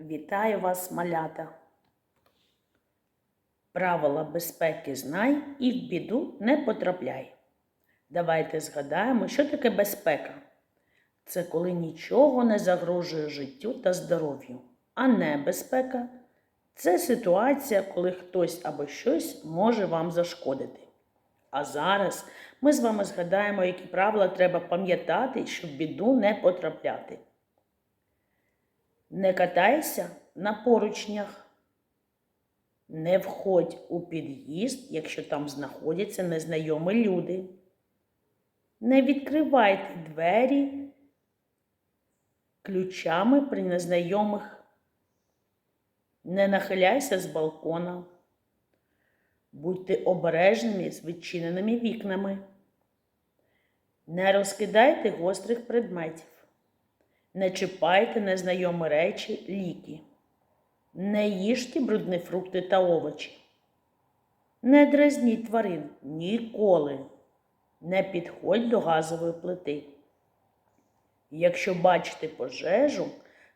Вітаю вас, малята! Правила безпеки знай і в біду не потрапляй. Давайте згадаємо, що таке безпека. Це коли нічого не загрожує життю та здоров'ю. А небезпека це ситуація, коли хтось або щось може вам зашкодити. А зараз ми з вами згадаємо, які правила треба пам'ятати, щоб в біду не потрапляти. Не катайся на поручнях. Не входь у під'їзд, якщо там знаходяться незнайомі люди. Не відкривайте двері ключами при незнайомих. Не нахиляйся з балкона. Будьте обережними з відчиненими вікнами. Не розкидайте гострих предметів. Не чіпайте незнайомі речі, ліки. Не їжте брудні фрукти та овочі. Не дразніть тварин ніколи. Не підходь до газової плити. Якщо бачите пожежу,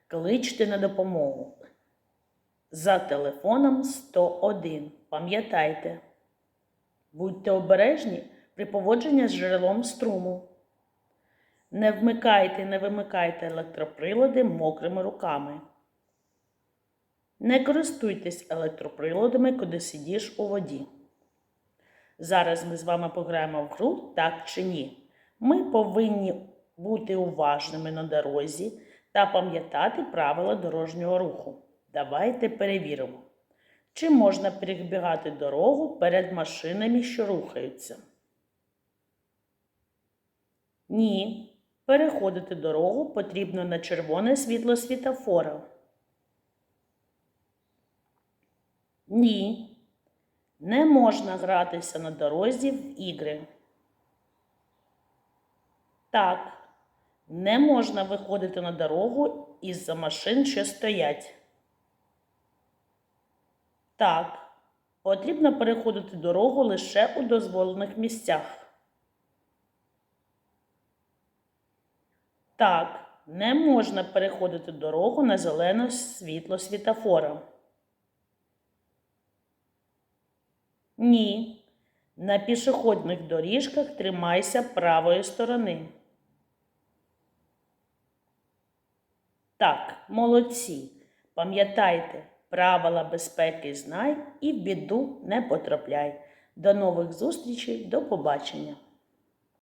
кличте на допомогу. За телефоном 101. Пам'ятайте. Будьте обережні при поводженні з джерелом струму. Не вмикайте, і не вимикайте електроприлади мокрими руками. Не користуйтесь електроприладами, коли сидиш у воді. Зараз ми з вами пограємо в гру так чи ні. Ми повинні бути уважними на дорозі та пам'ятати правила дорожнього руху. Давайте перевіримо, чи можна перебігати дорогу перед машинами, що рухаються. Ні. Переходити дорогу потрібно на червоне світло світофора. Ні. Не можна гратися на дорозі в ігри. Так. Не можна виходити на дорогу із-за машин, що стоять. Так. Потрібно переходити дорогу лише у дозволених місцях. Так, не можна переходити дорогу на зелене світло світофора. Ні. На пішохідних доріжках тримайся правої сторони. Так, молодці. Пам'ятайте, правила безпеки знай і в біду не потрапляй. До нових зустрічей, до побачення!